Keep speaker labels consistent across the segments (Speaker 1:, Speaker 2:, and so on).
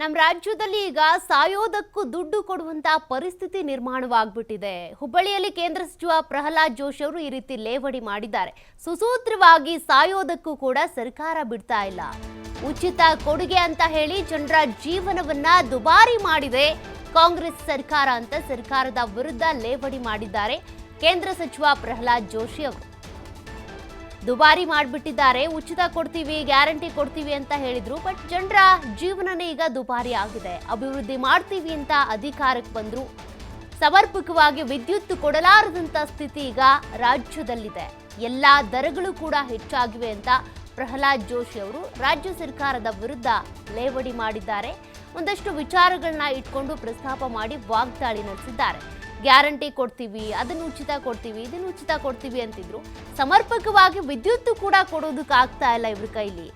Speaker 1: ನಮ್ಮ ರಾಜ್ಯದಲ್ಲಿ ಈಗ ಸಾಯೋದಕ್ಕೂ ದುಡ್ಡು ಕೊಡುವಂತ ಪರಿಸ್ಥಿತಿ ನಿರ್ಮಾಣವಾಗ್ಬಿಟ್ಟಿದೆ. ಹುಬ್ಬಳ್ಳಿಯಲ್ಲಿ ಕೇಂದ್ರ ಸಚಿವ ಪ್ರಹ್ಲಾದ್ ಜೋಶಿ ಅವರು ಈ ರೀತಿ ಲೇವಡಿ ಮಾಡಿದ್ದಾರೆ. ಸುಸೂತ್ರವಾಗಿ ಸಾಯೋದಕ್ಕೂ ಕೂಡ ಸರ್ಕಾರ ಬಿಡ್ತಾ ಇಲ್ಲ. ಉಚಿತ ಕೊಡುಗೆ ಅಂತ ಹೇಳಿ ಜನರ ಜೀವನವನ್ನ ದುಬಾರಿ ಮಾಡಿದೆ ಕಾಂಗ್ರೆಸ್ ಸರ್ಕಾರ ಅಂತ ಸರ್ಕಾರದ ವಿರುದ್ಧ ಲೇವಡಿ ಮಾಡಿದ್ದಾರೆ ಕೇಂದ್ರ ಸಚಿವ ಪ್ರಹ್ಲಾದ್ ಜೋಶಿ ಅವರು. ದುಬಾರಿ ಮಾಡಿಬಿಟ್ಟಿದ್ದಾರೆ. ಉಚಿತ ಕೊಡ್ತೀವಿ, ಗ್ಯಾರಂಟಿ ಕೊಡ್ತೀವಿ ಅಂತ ಹೇಳಿದ್ರು. ಬಟ್ ಜನರ ಜೀವನನೇ ಈಗ ದುಬಾರಿ ಆಗಿದೆ. ಅಭಿವೃದ್ಧಿ ಮಾಡ್ತೀವಿ ಅಂತ ಅಧಿಕಾರಕ್ಕೆ ಬಂದ್ರು. ಸಮರ್ಪಕವಾಗಿ ವಿದ್ಯುತ್ ಕೊಡಲಾರದಂತ ಸ್ಥಿತಿ ಈಗ ರಾಜ್ಯದಲ್ಲಿದೆ. ಎಲ್ಲ ದರಗಳು ಕೂಡ ಹೆಚ್ಚಾಗಿವೆ ಅಂತ ಪ್ರಹ್ಲಾದ್ ಜೋಶಿ ಅವರು ರಾಜ್ಯ ಸರ್ಕಾರದ ವಿರುದ್ಧ ಲೇವಡಿ ಮಾಡಿದ್ದಾರೆ. ಒಂದಷ್ಟು ವಿಚಾರಗಳನ್ನ ಇಟ್ಕೊಂಡು ಪ್ರಸ್ತಾಪ ಮಾಡಿ ವಾಗ್ದಾಳಿ ನಡೆಸಿದ್ದಾರೆ. ಗ್ಯಾರಂಟಿ ಕೊಡ್ತೀವಿ, ಅದನ್ನು ಉಚಿತ ಕೊಡ್ತೀವಿ, ಇದನ್ನು ಉಚಿತ ಕೊಡ್ತೀವಿ ಅಂತಿದ್ರು. ಸಮರ್ಪಕವಾಗಿ ವಿದ್ಯುತ್ ಕೂಡ ಕೊಡೋದಕ್ಕೆ ಆಗ್ತಾ ಇಲ್ಲ ಇವ್ರ ಕೈಲಿ.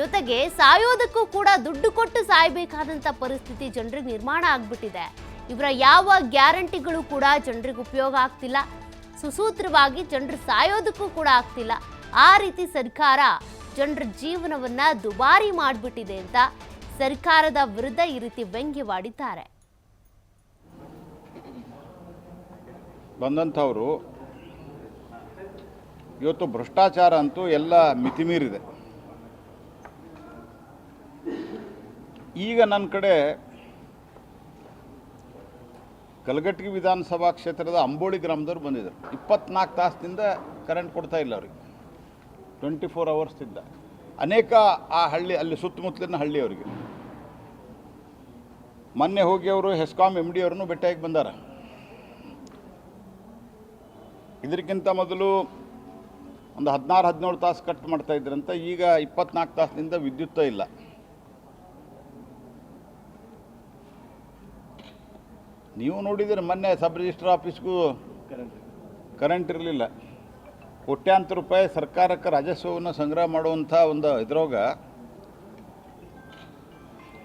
Speaker 1: ಜೊತೆಗೆ ಸಾಯೋದಕ್ಕೂ ಕೂಡ ದುಡ್ಡು ಕೊಟ್ಟು ಸಾಯಬೇಕಾದಂಥ ಪರಿಸ್ಥಿತಿ ಜನರಿಗೆ ನಿರ್ಮಾಣ ಆಗ್ಬಿಟ್ಟಿದೆ. ಇವರ ಯಾವ ಗ್ಯಾರಂಟಿಗಳು ಕೂಡ ಜನರಿಗೆ ಉಪಯೋಗ ಆಗ್ತಿಲ್ಲ. ಸುಸೂತ್ರವಾಗಿ ಜನರು ಸಾಯೋದಕ್ಕೂ ಕೂಡ ಆಗ್ತಿಲ್ಲ. ಆ ರೀತಿ ಸರ್ಕಾರ ಜನರ ಜೀವನವನ್ನ ದುಬಾರಿ ಮಾಡಿಬಿಟ್ಟಿದೆ ಅಂತ ಸರ್ಕಾರದ ವಿರುದ್ಧ ಈ ರೀತಿ ವ್ಯಂಗ್ಯವಾಡಿದ್ದಾರೆ
Speaker 2: ಬಂದಂಥವರು ಇವತ್ತು ಭ್ರಷ್ಟಾಚಾರ ಅಂತೂ ಎಲ್ಲ ಮಿತಿಮೀರಿದೆ. ಈಗ ನನ್ನ ಕಡೆ ಕಲಘಟಗಿ ವಿಧಾನಸಭಾ ಕ್ಷೇತ್ರದ ಅಂಬೋಳಿ ಗ್ರಾಮದವ್ರು ಬಂದಿದ್ದರು. ಇಪ್ಪತ್ನಾಲ್ಕು ತಾಸಿನಿಂದ ಕರೆಂಟ್ ಕೊಡ್ತಾ ಇಲ್ಲ ಅವ್ರಿಗೆ. ಟ್ವೆಂಟಿ ಫೋರ್ ಅವರ್ಸ್ನಿಂದ ಅನೇಕ ಆ ಹಳ್ಳಿ ಅಲ್ಲಿ ಸುತ್ತಮುತ್ತಲಿನ ಹಳ್ಳಿಯವರಿಗೆ. ಮೊನ್ನೆ ಹೋಗಿ ಅವರು ಹೆಸ್ಕಾಂ ಎಂ ಡಿ ಅವ್ರನ್ನೂ ಭೇಟಿಯಾಗಿ ಬಂದಾರ. ಇದಕ್ಕಿಂತ ಮೊದಲು ಒಂದು ಹದಿನಾರು ಹದಿನೇಳು ತಾಸು ಕಟ್ ಮಾಡ್ತಾ ಇದ್ರಂತ ಈಗ ಇಪ್ಪತ್ನಾಲ್ಕು ತಾಸಿನಿಂದ ವಿದ್ಯುತ್ತೇ ಇಲ್ಲ. ನೀವು ನೋಡಿದರೆ ಮೊನ್ನೆ ಸಬ್ ರಿಜಿಸ್ಟರ್ ಆಫೀಸ್ಗೂ ಕರೆಂಟ್ ಇರಲಿಲ್ಲ. ಕೋಟ್ಯಾಂತರ ರೂಪಾಯಿ ಸರ್ಕಾರಕ್ಕೆ ರಾಜಸ್ವವನ್ನು ಸಂಗ್ರಹ ಮಾಡುವಂಥ ಒಂದು ಇದ್ರೋಗ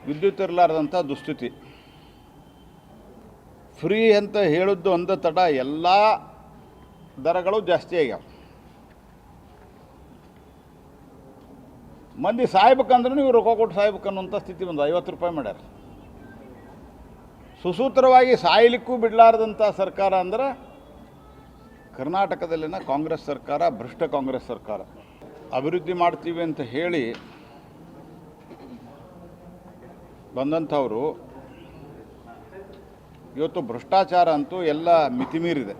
Speaker 2: ವಿದ್ಯುತ್ ಇರಲಾರ್ದಂಥ ದುಸ್ಥಿತಿ. ಫ್ರೀ ಅಂತ ಹೇಳಿದ್ದು ಒಂದು ತಡ, ಎಲ್ಲ ದರಗಳು ಜಾಸ್ತಿ ಆಗ್ಯಾವ. ಮಂದಿ ಸಾಯ್ಬೇಕಂದ್ರೂ ನೀವು ರೊಕ್ಕ ಕೊಟ್ಟು ಸಾಯ್ಬೇಕು ಅನ್ನೋಂಥ ಸ್ಥಿತಿ ಬಂದು ಐವತ್ತು ರೂಪಾಯಿ ಮಾಡ್ಯಾರ. ಸುಸೂತ್ರವಾಗಿ ಸಾಯ್ಲಿಕ್ಕೂ ಬಿಡಲಾರ್ದಂಥ ಸರ್ಕಾರ ಅಂದ್ರೆ ಕರ್ನಾಟಕದಲ್ಲಿನ ಕಾಂಗ್ರೆಸ್ ಸರ್ಕಾರ, ಭ್ರಷ್ಟ ಕಾಂಗ್ರೆಸ್ ಸರ್ಕಾರ. ಅಭಿವೃದ್ಧಿ ಮಾಡ್ತೀವಿ ಅಂತ ಹೇಳಿ ಬಂದಂಥವರು ಇವತ್ತು ಭ್ರಷ್ಟಾಚಾರ ಅಂತೂ ಎಲ್ಲ ಮಿತಿಮೀರಿದೆ.